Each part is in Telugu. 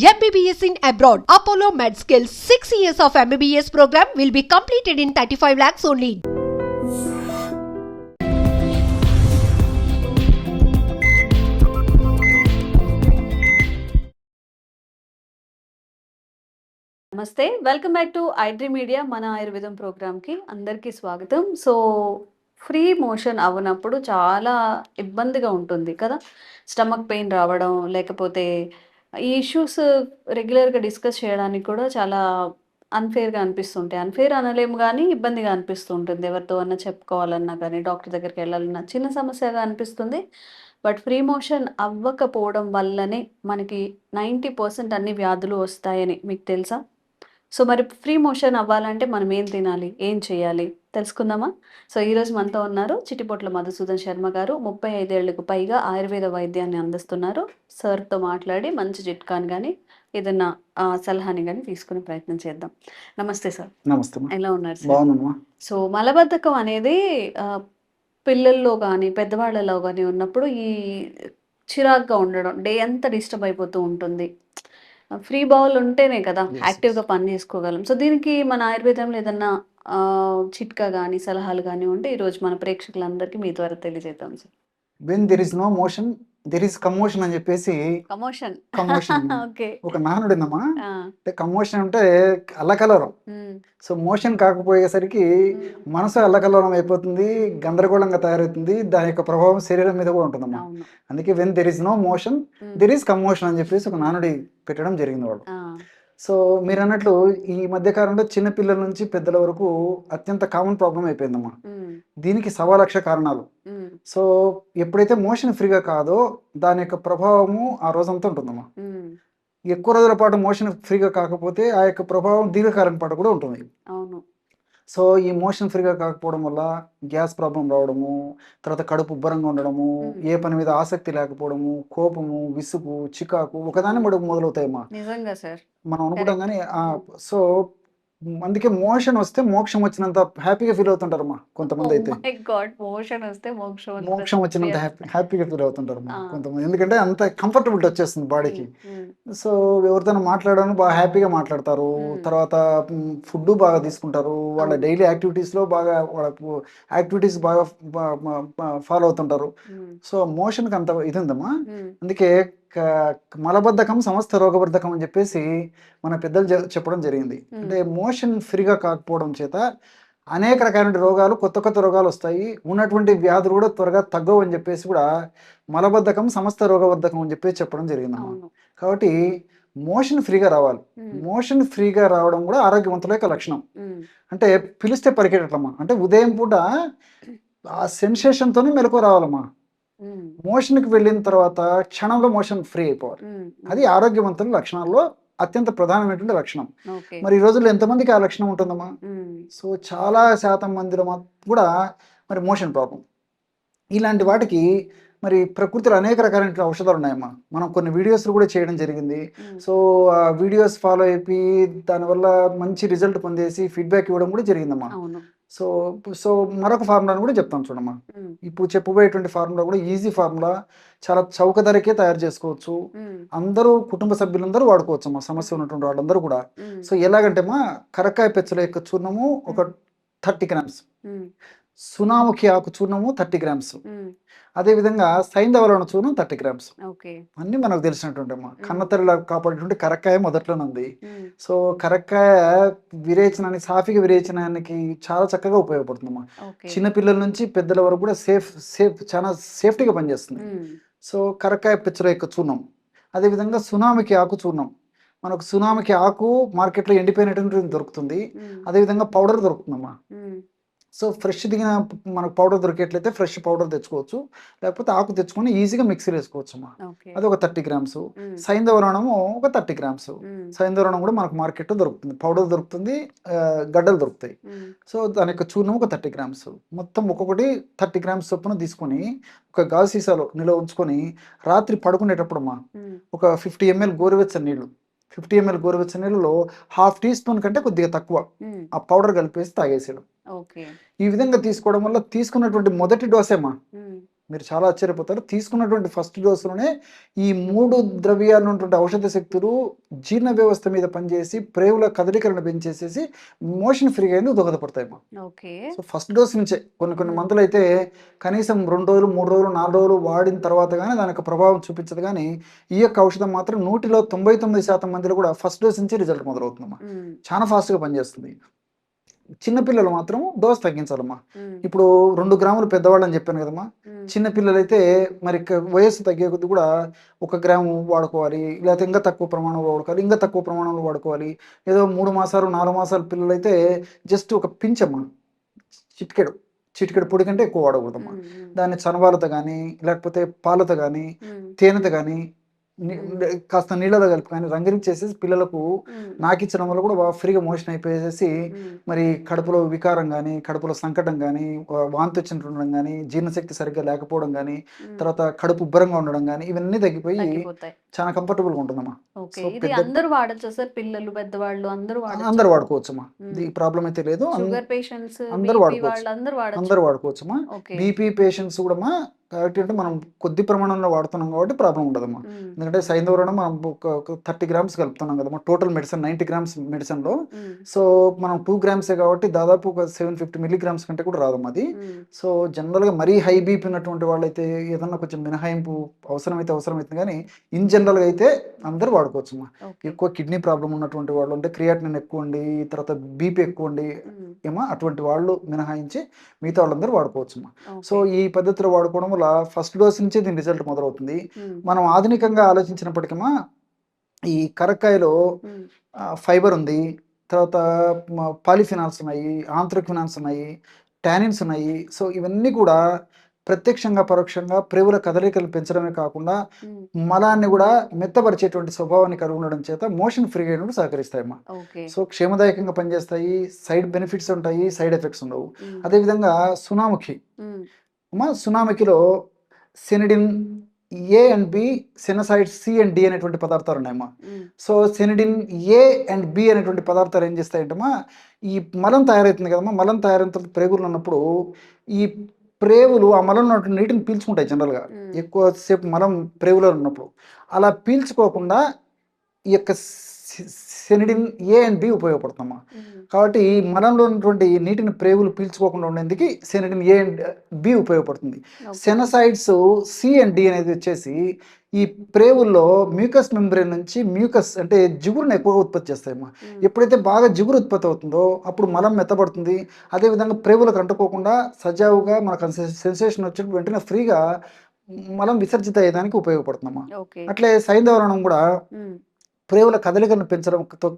MBBS in abroad. Apollo MedSkill 6 years of MBBS program will be completed in 35 lakhs only. నమస్తే welcome back to iDream media మన ఆయుర్వేదం ప్రోగ్రామ్కి అందరికీ స్వాగతం సో ఫ్రీ మోషన్ అవ్వనప్పుడు చాలా ఇబ్బందిగా ఉంటుంది కదా స్టమక్ పెయిన్ రావడం లేకపోతే ఈ ఇష్యూస్ రెగ్యులర్గా డిస్కస్ చేయడానికి కూడా చాలా అన్ఫేర్గా అనిపిస్తుంటాయి. అన్ఫేర్ అనలేము కానీ ఇబ్బందిగా అనిపిస్తుంటుంది. ఎవరితో అన్నా చెప్పుకోవాలన్నా కానీ డాక్టర్ దగ్గరికి వెళ్ళాలన్నా చిన్న సమస్యగా అనిపిస్తుంది. బట్ ఫ్రీ మోషన్ అవ్వకపోవడం వల్లనే మనకి నైంటీ పర్సెంట్ అన్ని వ్యాధులు వస్తాయని మీకు తెలుసా? సో మరి ఫ్రీ మోషన్ అవ్వాలంటే మనం ఏం తినాలి? ఏం చేయాలి? తెలుసుకుందామా? సో ఈరోజు మనతో ఉన్నారు చిటిపొట్ల మధుసూదన్ శర్మ గారు. ముప్పై ఐదేళ్ళకు పైగా ఆయుర్వేద వైద్యాన్ని అందిస్తున్నారు. సార్తో మాట్లాడి మంచి చిట్కాని కానీ ఏదన్నా సలహాని కానీ తీసుకునే ప్రయత్నం చేద్దాం. నమస్తే సార్. నమస్తే. ఎలా ఉన్నారు సార్? సో మలబద్ధకం అనేది పిల్లల్లో కానీ పెద్దవాళ్ళలో కానీ ఉన్నప్పుడు ఈ చిరాగ్గా ఉండడం డే అంతా డిస్టర్బ్ అయిపోతూ ఉంటుంది. ఫ్రీ బౌల్ ఉంటేనే కదా Yes, యాక్టివ్గా పని చేసుకోగలం. సో దీనికి మన ఆయుర్వేదంలో ఏదన్నా చిట్కా కానీ సలహాలు కానీ ఉంటే ఈరోజు మన ప్రేక్షకులందరికీ మీ ద్వారా తెలియజేద్దాం sir. When there is no motion there is commotion అని చెప్పేసి కమోషన్ కమోషన్ ఒక నానుడినమ్మా అంటే కమోషన్ అంటే అల్లకలరం సో మోషన్ కాకపోయేసరికి మనసు అల్లకలరం అయిపోతుంది గందరగోళంగా తయారవుతుంది దాని యొక్క ప్రభావం శరీరం మీద కూడా ఉంటుందమ్మా. అందుకే when there is no motion there is commotion అని చెప్పేసి ఒక నానుడి పెట్టడం జరిగింది వాళ్ళు. సో మీరు అన్నట్లు ఈ మధ్య కాలంలో చిన్న పిల్లల నుంచి పెద్దల వరకు అత్యంత కామన్ ప్రాబ్లం అయిపోయిందమ్మా. దీనికి సవా లక్ష కారణాలు. సో ఎప్పుడైతే మోషన్ ఫ్రీగా కాదో దాని యొక్క ప్రభావము ఆ రోజంతా ఉంటుందమ్మా. ఎక్కువ రోజుల పాటు మోషన్ ఫ్రీగా కాకపోతే ఆ యొక్క ప్రభావం దీర్ఘకాలం పాటు కూడా ఉంటుంది. అవును. సో ఈ మోషన్ ఫ్రీగా కాకపోవడం వల్ల గ్యాస్ ప్రాబ్లం రావడము తర్వాత కడుపు ఉబ్బరంగా ఉండడము. ఏ పని మీద ఆసక్తి లేకపోవడము కోపము విసుగు చికాకు ఒకదాని మొదలవుతాయమ్మా. నిజంగా సార్. మనం అనుకుంటాం కానీ మ్మ్. సో అందుకే మోషన్ వస్తే మోక్షం వచ్చినంత హ్యాపీగా ఫీల్ అవుతుంటారమ్మా కొంతమంది అయితే మై గాడ్ మోషన్ వస్తే మోక్షం. మోక్షం వచ్చినంత. హ్యాపీ హ్యాపీగా ఫీల్ అవుతుంటారు ఆ. కొంతమంది ఎందుకంటే అంత కంఫర్టబిలిటీ వచ్చేస్తుంది బాడీకి ఉమ్, ఉమ్, సో ఎవరితోనో మాట్లాడడం బాగా హ్యాపీగా మాట్లాడతారు. తర్వాత ఫుడ్ బాగా తీసుకుంటారు వాళ్ళ. డైలీ యాక్టివిటీస్లో బాగా వాళ్ళ యాక్టివిటీస్ బాగా ఫాలో అవుతుంటారు సో మోషన్కి అంత ఇది ఉందమ్మా అందుకే క- మలబద్ధకం సమస్త రోగబద్ధకం అని చెప్పేసి మన పెద్దలు చెప్పడం జరిగింది. అంటే మోషన్ ఫ్రీగా కాకపోవడం చేత అనేక రకాల రోగాలు కొత్త కొత్త రోగాలు వస్తాయి. ఉన్నటువంటి వ్యాధులు కూడా త్వరగా తగ్గవు అని చెప్పేసి కూడా మలబద్ధకం సమస్త రోగబద్ధకం అని చెప్పేసి చెప్పడం అవును. కాబట్టి మోషన్ ఫ్రీగా రావాలి. మోషన్ ఫ్రీగా రావడం కూడా ఆరోగ్యవంతుల యొక్క లక్షణం. అంటే పిలిస్తే పరిగెట్టమ్మా అంటే ఉదయం పూట ఆ సెన్సేషన్తోనే మెలకు రావాలమ్మా. మోషన్కి వెళ్ళిన తర్వాత క్షణంలో మోషన్ ఫ్రీ అయిపోవాలి. అది ఆరోగ్యవంతుల లక్షణాల్లో అత్యంత ప్రధానమైనటువంటి లక్షణం. మరి ఈ రోజుల్లో ఎంతమందికి ఆ లక్షణం ఉంటుందమ్మా? సో చాలా శాతం మందిలో కూడా మరి మోషన్ ప్రాబ్లం ఇలాంటి వాటికి మరి ప్రకృతిలో అనేక రకాలైన ఔషధాలు ఉన్నాయమ్మా. మనం కొన్ని వీడియోస్ కూడా చేయడం జరిగింది. సో ఆ వీడియోస్ ఫాలో అయిపోయి దానివల్ల మంచి రిజల్ట్ పొందేసి ఫీడ్బ్యాక్ ఇవ్వడం కూడా జరిగిందమ్మా. సో సో మరొక ఫార్ములాని కూడా చెప్తాను చూడమ్మా. ఇప్పుడు చెప్పబోయేటువంటి ఫార్ములా కూడా ఈజీ ఫార్ములా. చాలా చౌక ధరకే తయారు చేసుకోవచ్చు. అందరూ కుటుంబ సభ్యులందరూ వాడుకోవచ్చు అమ్మా సమస్య ఉన్నటువంటి వాళ్ళందరూ కూడా. సో ఎలాగంటే మా కరక్కాయ పెచ్చల యొక్క చూర్ణము ఒక థర్టీ గ్రామ్స్. సునాముఖి ఆకు చూర్ణము థర్టీ గ్రామ్స్. అదేవిధంగా సైంధవలవన చూర్ణం థర్టీ గ్రామ్స్. అన్నీ మనకు తెలిసినటువంటి అమ్మా. కన్నతల్లిలా కాపాడేటువంటి కరక్కాయ మొదట్లోనే ఉంది సో కరక్కాయ విరేచనానికి సాఫీగా విరేచనానికి చాలా చక్కగా ఉపయోగపడుతుందమ్మా. ఓకే. చిన్నపిల్లల నుంచి పెద్దల వరకు కూడా సేఫ్ సేఫ్ చాలా సేఫ్టీగా పనిచేస్తుంది. సో కరక్కాయ పిచ్చర యొక్క చూర్ణం. అదేవిధంగా సునామికి ఆకు చూర్ణం. మనకు సునామికి ఆకు మార్కెట్లో ఎండిపోయినటువంటి దొరుకుతుంది. అదేవిధంగా పౌడర్ దొరుకుతుందమ్మా. సో ఫ్రెష్ దిగిన మనకు పౌడర్ దొరికేట్లయితే ఫ్రెష్ పౌడర్ తెచ్చుకోవచ్చు. లేకపోతే ఆకు తెచ్చుకొని ఈజీగా మిక్సీ వేసుకోవచ్చు అమ్మా అది ఒక థర్టీ గ్రామ్స్. సైంధవరణము ఒక థర్టీ గ్రామ్స్. సైంధవరణం కూడా మనకు మార్కెట్లో దొరుకుతుంది. పౌడర్ దొరుకుతుంది గడ్డలు దొరుకుతాయి. సో దాని యొక్క చూర్ణం ఒక థర్టీ గ్రామ్స్. మొత్తం ఒక్కొక్కటి థర్టీ గ్రామ్స్ చొప్పున తీసుకొని ఒక గాజు సీసాలో నిల్వ ఉంచుకొని రాత్రి పడుకునేటప్పుడు అమ్మా ఒక ఫిఫ్టీ ఎంఎల్ గోరువెచ్చని నీళ్ళు ఫిఫ్టీ ఎంఎల్ గోరువెచ్చని నీళ్ళలో హాఫ్ టీ స్పూన్ కంటే కొద్దిగా తక్కువ. ఆ పౌడర్ కలిపేసి తాగేసేయడం. ఓకే. ఈ విధంగా తీసుకోవడం వల్ల తీసుకున్నటువంటి మొదటి డోసేమా? మీరు చాలా ఆశ్చర్యపోతారు. తీసుకున్నటువంటి ఫస్ట్ డోసులోనే ఈ మూడు ద్రవ్యాలు ఉన్నటువంటి ఔషధ శక్తులు జీర్ణ వ్యవస్థ మీద పనిచేసి ప్రేవుల కదలికలను పెంచేసేసి మోషన్ ఫ్రీగా అయింది దోహదపడతాయమ్మా ఓకే. సో ఫస్ట్ డోస్ నుంచే కొన్ని కొన్ని మందులు అయితే కనీసం రెండు రోజులు మూడు రోజులు నాలుగు రోజులు వాడిన తర్వాత కానీ దాని యొక్క ప్రభావం చూపించదు కానీ ఈ యొక్క ఔషధం మాత్రం నూటిలో తొంభై తొమ్మిది శాతం మందిలో కూడా ఫస్ట్ డోస్ నుంచి రిజల్ట్ మొదలవుతుందమ్మా. చాలా ఫాస్ట్గా పనిచేస్తుంది. చిన్నపిల్లలు మాత్రం డోస్ తగ్గించాలమ్మా. ఇప్పుడు రెండు గ్రాములు పెద్దవాళ్ళు అని చెప్పాను కదమ్మా. ఉమ్, చిన్న పిల్లలైతే మరి వయస్సు తగ్గే కొద్దీ కూడా ఒక గ్రాము వాడుకోవాలి. లేకపోతే ఇంకా తక్కువ ప్రమాణంలో వాడుకోవాలి. ఇంకా తక్కువ ప్రమాణంలో వాడుకోవాలి. ఏదో మూడు మాసాలు నాలుగు మాసాల పిల్లలైతే జస్ట్ ఒక పించమ్మా. చిటికెడు. చిటికెడు పొడి కంటే ఎక్కువ వాడకూడదమ్మా. దాన్ని చనవాలతో కానీ లేకపోతే పాలతో కానీ తేనెతో కానీ కాస్త నీళ్ళలో కలిపి కానీ రంగరించేసేసి పిల్లలకు ఉమ్, నాకిచ్చడం వల్ల కూడా బాగా ఫ్రీగా మోషన్ అయిపోయేసి ఉమ్, మరి కడుపులో వికారం కానీ కడుపులో సంకటం కానీ వాంతి వచ్చినట్టు ఉండడం కానీ జీర్ణశక్తి సరిగ్గా లేకపోవడం కానీ తర్వాత కడుపు ఉబ్బరంగా ఉండడం కానీ ఇవన్నీ తగ్గిపోయి చాలా ఉంటుందమ్మా. సో ఇది పెద్ద- అందరూ వాడచ్చు సార్? పిల్లలు పెద్దవాళ్ళు అందరూ అందరు వాడుకోవచ్చమ్మా. ప్రాబ్లం అయితే లేదు. అందరూ వాడుకోవచ్చు. అందరూ వాడుకోవచ్చమ్మా. బీపీ పేషెంట్స్ కూడా కాబట్టి అంటే మనం కొద్ది ప్రమాణంలో వాడుతున్నాం కాబట్టి ప్రాబ్లం ఉండదమ్మా. ఎందుకంటే సైంధవరం మనం ఒక థర్టీ గ్రామ్స్ కలుపుతున్నాం కదమ్మా. టోటల్ మెడిసిన్ నైంటీ గ్రామ్స్ మెడిసిన్లో సో మనం టూ గ్రామ్సే కాబట్టి దాదాపు ఒక సెవెన్ ఫిఫ్టీ మిల్లీగ్రామ్స్ కంటే కూడా రాదమ్మా అది. సో జనరల్గా మరీ హై బీపీ ఉన్నటువంటి వాళ్ళైతే ఏదన్నా కొంచెం మినహాయింపు అవసరమైతే అవసరమైతుంది కానీ ఇన్ జనరల్గా అయితే అందరూ వాడుకోవచ్చు అమ్మా ఓకే. ఎక్కువ కిడ్నీ ప్రాబ్లం ఉన్నటువంటి వాళ్ళు అంటే క్రియాటినిన్ ఎక్కువ ఉండి తర్వాత బీపీ ఎక్కువ ఉండి ఏమో అటువంటి వాళ్ళు మినహాయించి మిగతా వాళ్ళందరూ వాడుకోవచ్చు అమ్మా ఓకే. సో ఈ పద్ధతిలో వాడుకోవడం వల్ల ఫస్ట్ డోస్ నుంచే దీని రిజల్ట్ మొదలవుతుంది. మనం ఆధునికంగా ఆలోచించినప్పటికీ ఈ కరక్కాయలో ఫైబర్ ఉంది. తర్వాత పాలిఫినాల్స్ ఉన్నాయి ఆంథ్రక్వినాన్స్ ఉన్నాయి టానిన్స్ ఉన్నాయి. సో ఇవన్నీ కూడా ప్రత్యక్షంగా పరోక్షంగా ప్రేవుల కదలికలు పెంచడమే కాకుండా మలాన్ని కూడా మెత్తపరిచేటువంటి స్వభావాన్ని కలిగి ఉండడం చేత మోషన్ ఫ్రీగా అయినప్పుడు సహకరిస్తాయమ్మా సో క్షేమదాయకంగా పనిచేస్తాయి. సైడ్ బెనిఫిట్స్ ఉంటాయి సైడ్ ఎఫెక్ట్స్ ఉండవు. అదేవిధంగా సునాముఖి. అమ్మా సునామికిలో sennidin A and B sennoside C and D అనేటువంటి పదార్థాలు ఉన్నాయమ్మా. So sennidin A and B అనేటువంటి పదార్థాలు ఏం చేస్తాయంటమ్మా ఈ మలం తయారవుతుంది కదమ్మా మలం తయారైన తర్వాత ప్రేగులు ఉన్నప్పుడు ఈ ప్రేవులు ఆ మలం ఉన్నటువంటి నీటిని పీల్చుకుంటాయి జనరల్గా. ఎక్కువసేపు మలం ప్రేవులో ఉన్నప్పుడు. అలా పీల్చుకోకుండా ఈ యొక్క సెనిడిన్ ఏ అండ్ బి ఉపయోగపడుతుందమ్మా. ఉమ్, కాబట్టి ఈ మలంలో ఉన్నటువంటి నీటిని ప్రేగులు పీల్చుకోకుండా ఉండేందుకు సెనిడిన్ ఏ అండ్ బి ఉపయోగపడుతుంది. సెనసైడ్స్ సి అండ్ డి అనేది వచ్చేసి ఈ ప్రేవుల్లో మ్యూకస్ మెంబ్రేన్ నుంచి మ్యూకస్ అంటే జిగురుని ఎక్కువగా ఉత్పత్తి చేస్తాయమ్మా. ఎప్పుడైతే బాగా జిగురు ఉత్పత్తి అవుతుందో అప్పుడు మలం మెత్తబడుతుంది. అదేవిధంగా ప్రేవులకు అంటుకోకుండా సజావుగా మనకు సెన్సేషన్ వచ్చి వెంటనే ఫ్రీగా మలం విసర్జిత అయ్యేదానికి ఉపయోగపడుతుందమ్మా. అట్లే సైంధవరణం కూడా ప్రేవుల కదలికలను పెంచడంతో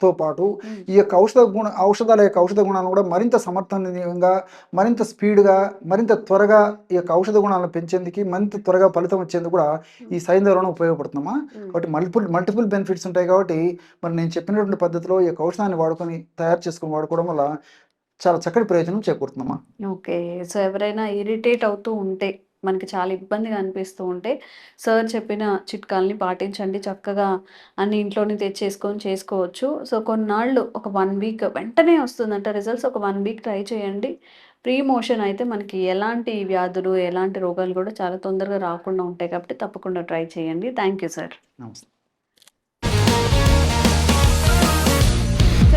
తో పాటు ఈ యొక్క ఔషధ గుణ ఔషధాల యొక్క ఔషధ గుణాలను కూడా మరింత సమర్థనీయంగా మరింత స్పీడ్గా మరింత త్వరగా ఈ యొక్క ఔషధ గుణాలను పెంచేందుకు మరింత త్వరగా ఫలితం వచ్చేందుకు కూడా ఈ సైంధవరణం ఉపయోగపడుతుందమ్మా ఉమ్, కాబట్టి మల్టిపుల్ మల్టిపుల్ బెనిఫిట్స్ ఉంటాయి కాబట్టి మరి నేను చెప్పినటువంటి పద్ధతిలో ఈ యొక్క ఔషధాన్ని వాడుకొని తయారు చేసుకొని వాడుకోవడం వల్ల చాలా చక్కటి ప్రయోజనం చేకూరుతుందమ్మా. ఓకే. సో ఎవరైనా ఇరిటేట్ అవుతూ ఉంటే మనకి చాలా ఇబ్బందిగా అనిపిస్తూ ఉంటే సార్ చెప్పిన చిట్కాల్ని పాటించండి చక్కగా అన్ని ఇంట్లోనే తెచ్చేసుకొని చేసుకోవచ్చు. సో కొన్నాళ్ళు ఒక వన్ వీక్ వెంటనే వస్తుందంట రిజల్ట్స్. ఒక వన్ వీక్ ట్రై చేయండి. ప్రీ మోషన్ అయితే మనకి ఎలాంటి వ్యాధులు ఎలాంటి రోగాలు కూడా చాలా తొందరగా రాకుండా ఉంటాయి కాబట్టి తప్పకుండా ట్రై చేయండి. Thank you sir. నమస్తే.